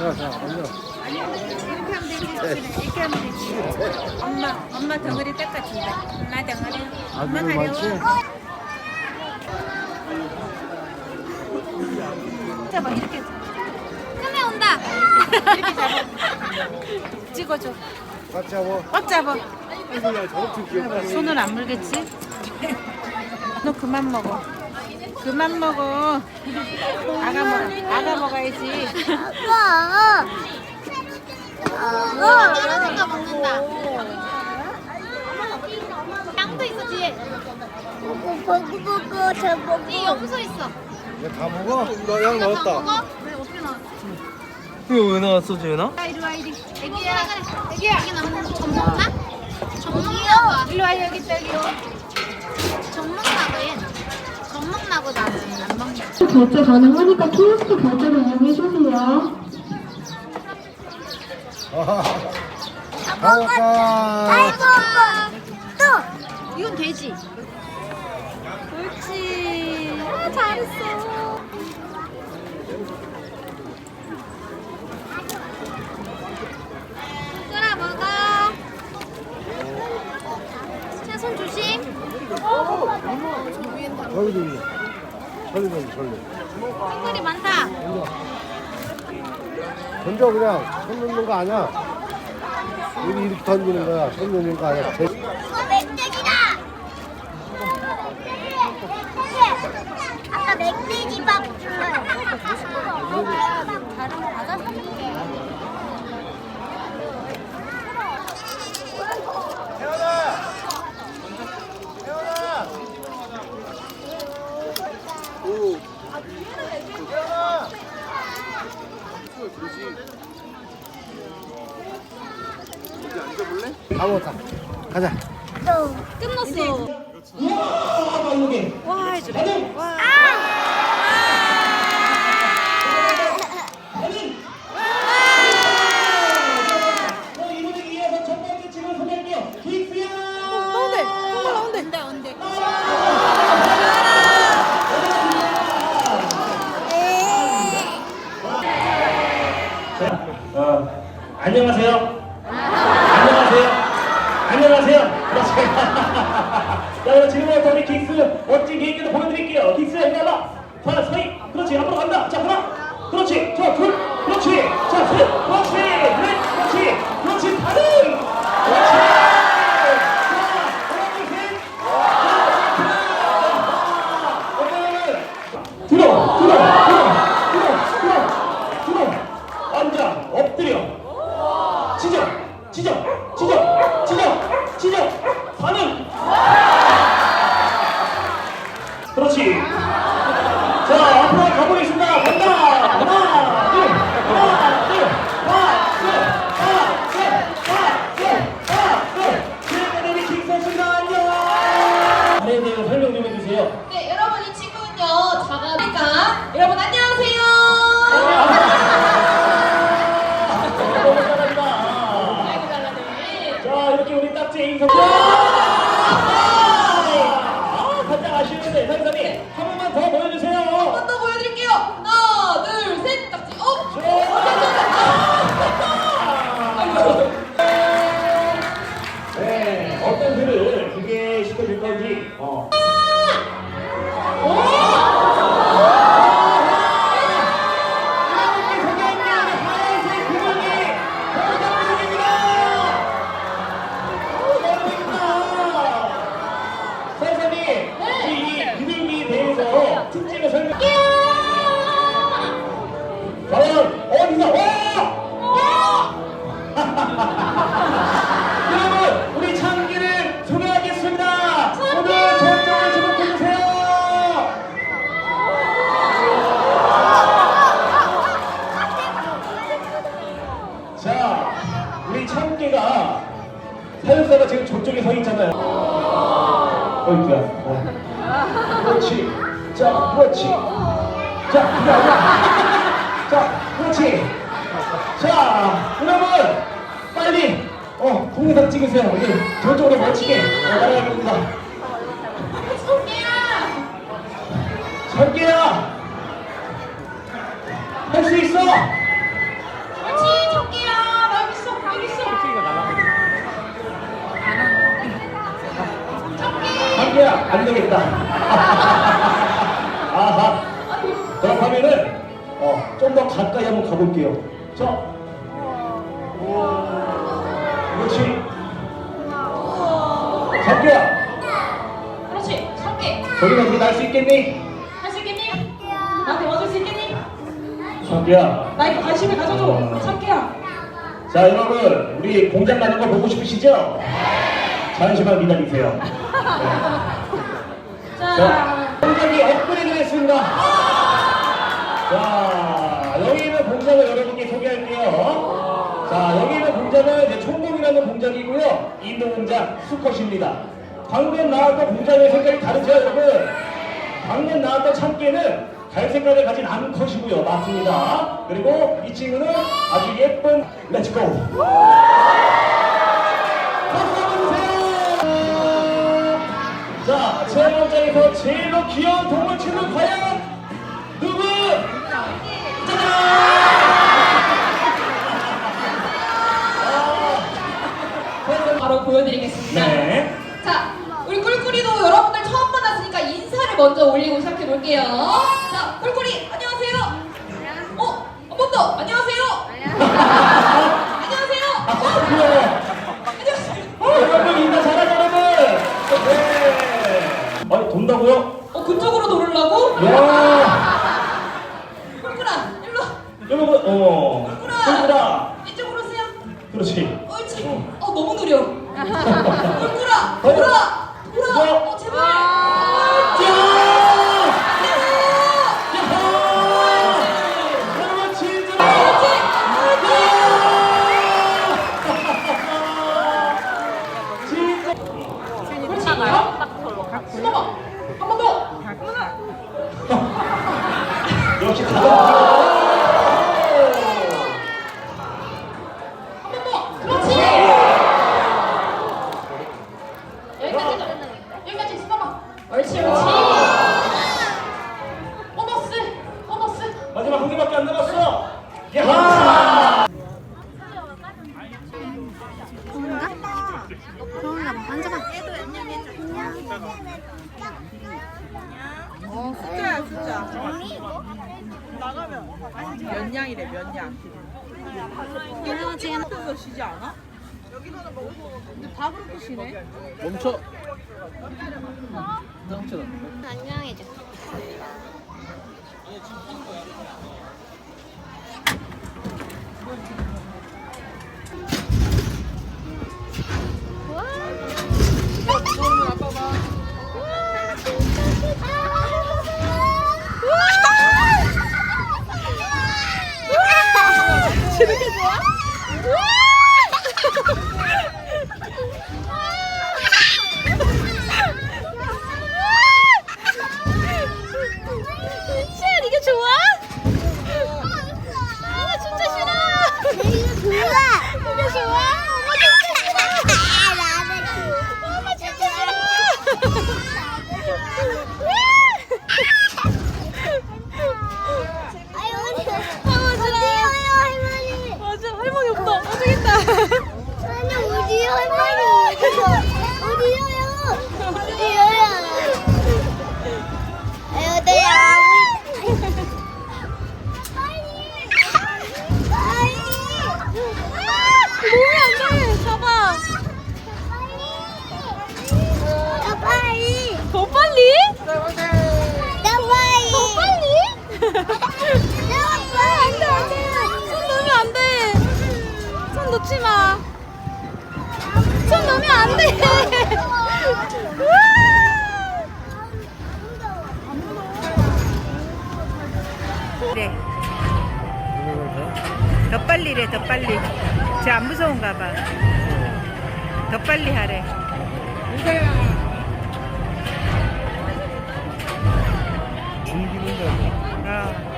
자, 자, 만져. 아니 이렇게 하면 되지. 이렇게 하면 되지. 엄마 엄마 덩어리 닦아준다. 엄마 덩어리. 엄마 아들 많지? 가려워. 잡아 이렇게. 끄매 온다. 이렇게 잡아. 찍어줘. 같이 잡아. 꽉 잡아. 아이고, 야, 저렇게 귀엽다. 손을 안 물겠지? 너 그만 먹어. 그만 먹어. 아가 먹 아가 먹어야지. 아빠. 아빠. 떨어진 거 먹는다. 양도 있어 뒤에. 보고 보고 보고 저 보고. 뒤에 염소 있어. 다 먹어? 너양 넣었다. 먹어? 왜 어떻게 나왔어? 이거 왜 나왔어, 지은아? 아, 이리 와 이리. 애기야. 애기야. 애기 나는? 젖 먹나 봐. 이리 와 여기 먹나 봐 얘. 젖 먹나 보다. 안 먹냐. 결제 가능하니까 키오스크 결제를 이용해 주세요. 가볼까? 아이고 또. 이건 돼지. 옳지. 아 잘했어. 끓여 먹어. 자, 손 조심. 저기도 있네, 저기. 핑클이 많다. 던져, 그냥. 손 넣는 거 아니야. 여기 이렇게 던지는 거야. 손 넣는 거 아니야. 제- 이거 멧돼지다. 아까 멧돼지 밥 불러요. 다른 거 과자 사줄게. 다 먹었다. 가자. 또. 끝났어. 잘하 안 되겠다. 아하. 그렇다면은, 어, 좀 더 가까이 한번 가볼게요. 자. 그렇지. 설계야, 그렇지, 설계. 거기가 어떻게 날수 있겠니? 할 수 있겠니? 나한테 와줄 수 있겠니? 설계야. 나에게 관심을 가져줘. 설계야. 자 여러분 우리 공장 가는 거 보고 싶으시죠? 잠시만 기다리세요. 네. 자, 자 공장이 업그레이드 됐습니다. 자 여기 있는 공장을 여러분께 소개할게요. 자 여기 있는 공장은 이제 총공이라는 공장이고요. 인도 공장 수컷입니다. 방금 나왔던 공장의 색깔이 다르죠 여러분? 방금 나왔던 참깨는 갈 색깔을 가진 암컷이고요. 맞습니다. 그리고 이 친구는 아주 예쁜 렛츠고. 체험장에서 제일로 귀여운 동물 친구 과연 누구? 짜잔! 바로 보여드리겠습니다. 네. 자, 우리 꿀꿀이도 여러분들 처음 만났으니까 인사를 먼저 올리고 시작해 볼게요. 자, 꿀꿀이 안녕하세요. 어, 한 번 더. 안녕하세요. 안녕하세요. 번 더. 역시 가장 한 번 더. 그렇지. 여기까지. 여기까지 숨어봐. 옳지, 옳지. 보너스. 보너스. 마지막 한 개밖에 안 남았어. 야! 좋은가 봐. 앉아봐. 어 숫자야 숫자. 몇 냥이래 몇 냥. 얘는 지금 그래서 쉬지 않아? 근데 다 그렇게 쉬네. 멈춰. 안녕해줘. 시안 마. 손 넣으면 안 돼. 그래. 더 빨리래, 더 빨리. 쟤 안 무서운가 봐. 더 빨리 하래. 중기는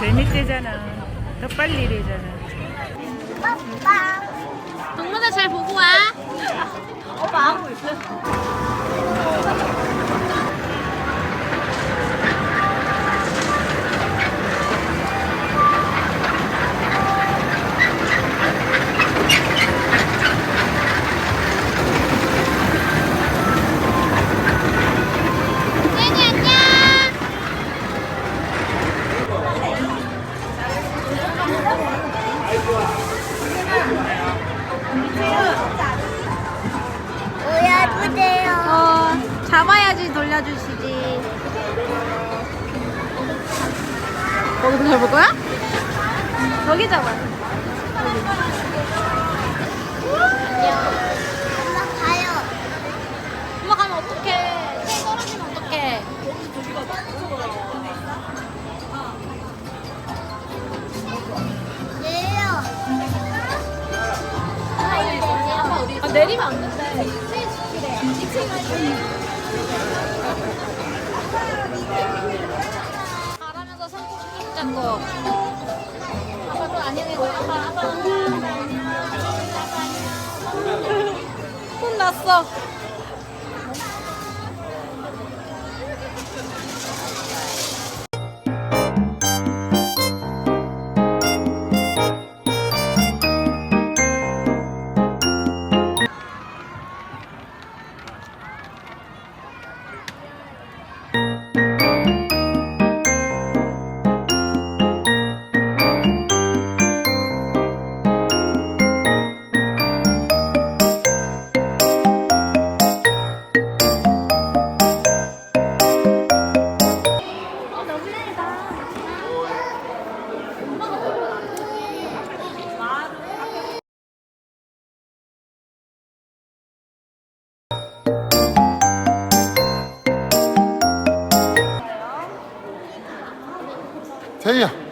재밌대잖아. 더 빨리 일이잖아. 동문아 잘 보고 와. 오빠 하고 있어. 엄마 가요. 엄마 가면 어떡해. 새 떨어지면 어떡해. 아, 내리면 안 된대. 가. 아빠, 아빠. 혼났어. 태희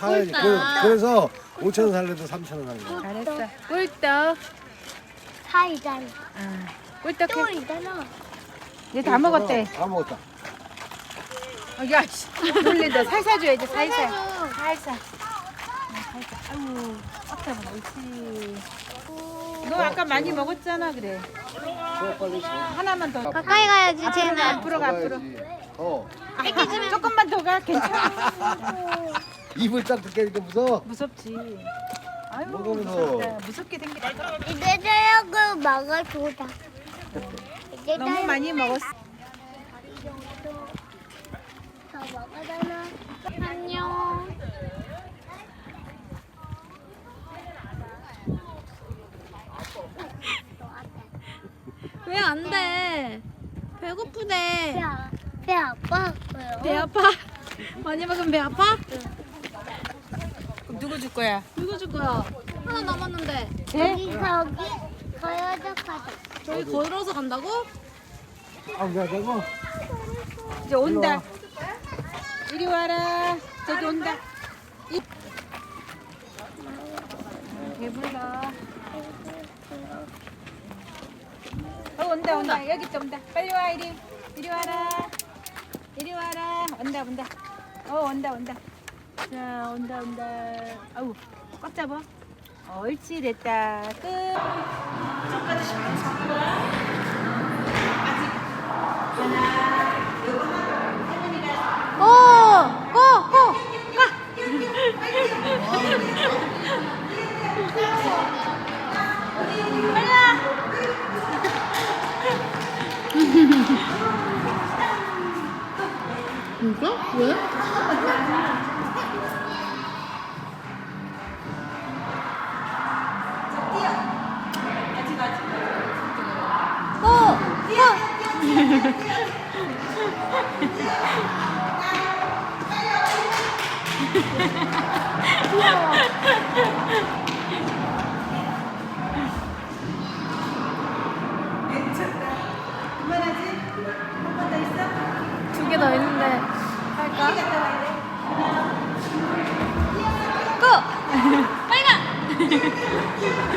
사야지. 그, 그래서 5천 원 살려도 3천 원 하는 거야. 잘했어. 꿀떡. 사이잖아. 아, 꿀떡 또 해. 있잖아. 이제 다 먹었대. 다 먹었다. 어, 야, 씨. 돌린다. 살살 줘야지, 살살. 살살. 어, 살살. 아유, 아까 옳지. 너 아까 많이 먹었잖아, 그래. 하나만 더. 가까이 가야지, 쟤는. 앞으로 가, 앞으로. 어. 아, 조금만 더 가, 괜찮아. 입을 딱 뜯기니까 무서워. 무섭지. 아유, 뭐가 무서워? 무섭다. 무섭게 생겼다. 이제 저녁을 먹어주자. 이제 너무 저녁 많이 먹었어. 더 먹어달라. 안녕. 왜 안 돼? 배고프대. 배, 아- 배 아파. 아파요. 배 아파? 많이 먹으면 배 아파? 그럼 누구 줄 거야? 누구 줄 거야? 하나 남았는데 저기 저기 거여져 가자. 저희 걸어서 간다고? 아, 왜 되고? 이제 온다. 이리 와라. 저기 온다. 이- 배불러. 어 온다 온다 여기 또 온다. 빨리 와 이리 이리 와라. 이리 와라. 온다 온다. 어 온다 온다. 자 온다 온다. 아우 꽉 잡아. 옳지 됐다. 끝. 오! 진짜? やった!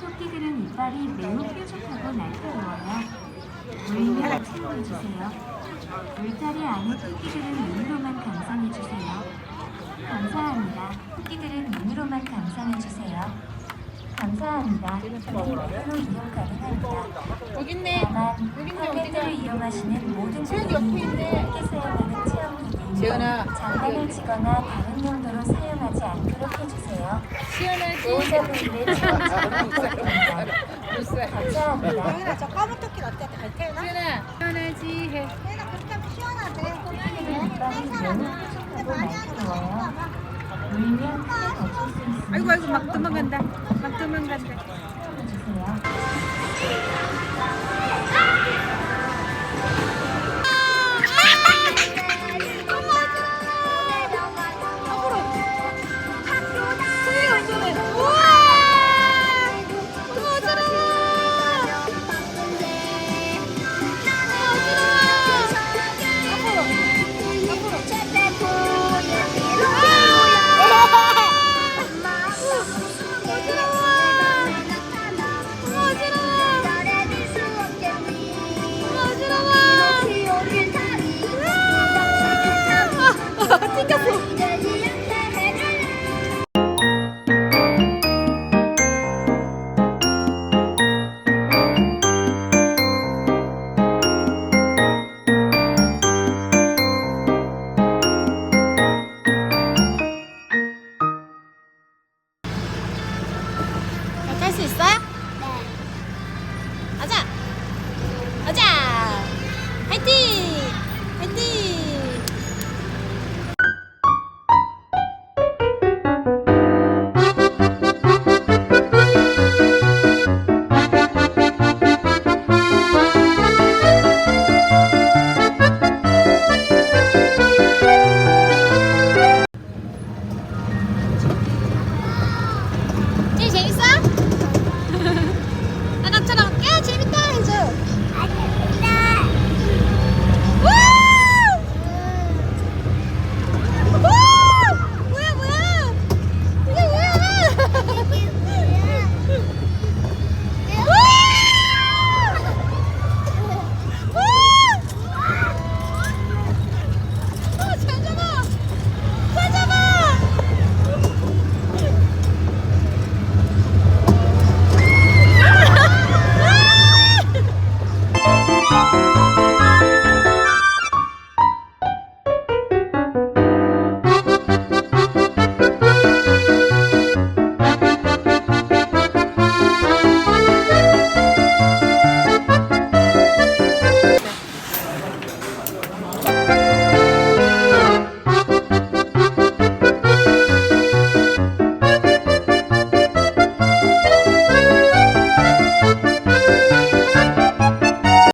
토끼들은 이빨이 매우 뾰족하고 날카로워요. 물면 사용해주세요. 울타리 안에 토끼들은 눈으로만 감상해주세요. 감사합니다. 토끼들은 눈으로만 감상해주세요. 감사합니다. 로 이용 가능합니다. 여기 있네. 다만 tablet을 이용하시는 모든 분들이 함께 사용하는 체험기기 지연아. 장난을 치거나 다른 용도로 사용하지 않도록 해주세요. 시원하지. 보호자분들의 체험 제공이 부탁드립니다. 불쌍해. 감사합니다. 저 까만 토끼 어때? 갈 테나? 시원아. 시원하지 해. 얘나 그렇게 하면 시원하대. 이빨이 매우 뾰족하고 날카로워요. 물면 크게 다칠 수 있으니 아이고 아이고 막 도망간다. 막 도망간다. 주세요.